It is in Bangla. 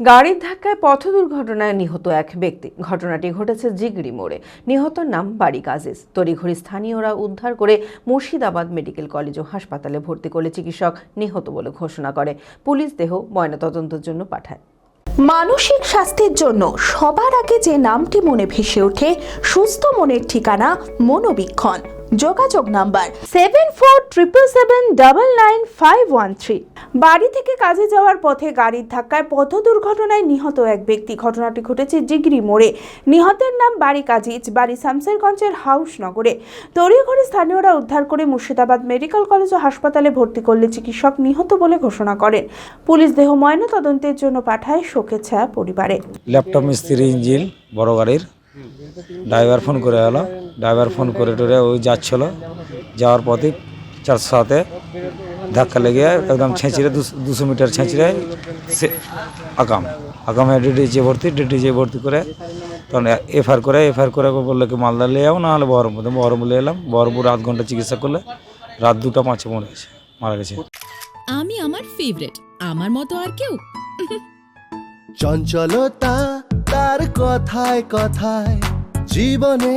গাড়ির ধাক্কায় পথ দুর্ঘটনায় নিহত এক ব্যক্তি। ঘটনাটি ঘটেছে জিগড়ি মোড়ে। নিহতর নাম বারিক আজিজ। তড়িঘড়ি স্থানীয়রা উদ্ধার করে মুর্শিদাবাদ মেডিকেল কলেজ ও হাসপাতালে ভর্তি করলে চিকিৎসক নিহত বলে ঘোষণা করে। পুলিশ দেহ ময়নাতদন্তের জন্য পাঠায়। মানসিক স্বাস্থ্যের জন্য সবার আগে যে নামটি মনে ভেসে ওঠে, সুস্থ মনের ঠিকানা মনোবীক্ষণ। যোগাযোগ number seven four triple seven double nine five one three বাড়ি থেকে কাজে যাওয়ার পথে গাড়ির ধাক্কায় পথ দুর্ঘটনায় নিহত এক ব্যক্তি। ঘটনাটি ঘটেছে জিগরি মোড়ে। নিহতের নাম বাড়ি কাজিজ, বাড়ি শামসেরগঞ্জের হাউসনগরে। তড়িঘড়ি স্থানীয়রা উদ্ধার করে মুর্শিদাবাদ মেডিকেল কলেজ ও হাসপাতালে ভর্তি করলে চিকিৎসক নিহত বলে ঘোষণা করেন। পুলিশ দেহ ময়না তদন্তের জন্য পাঠায় শোকে ছায়া পরিবারে। ল্যাপটপ মিস্ত্রি ইঞ্জিন, বড় গাড়ির। ড্রাইভার ফোন করে এলো। ড্রাইভার ফোন করে টরে ওই যাচ্ছিল। যাওয়ার পথে চার সাথে ধাক্কা লেগে একদম ছেঁচড়ে দুশো মিটার ছেঁচড়ে সে আকাম আকাম ডিডিজে ভর্তি ডিডিজে ভর্তি করে তখন এফআইআর করে এফআইআর করে বলল কি মালদা নিয়ে যাও নাহলে বহরমপুর তো বহরমপুর নিয়ে এলাম বহরমপুর আধ ঘণ্টা চিকিৎসা করলে রাত দুটা পাঁচে মরে গেছে মারা গেছে। আমি আমার ফেভারিট আমার মতো আর কেউ। চঞ্চলতা তার কথায় কথায় জীবনে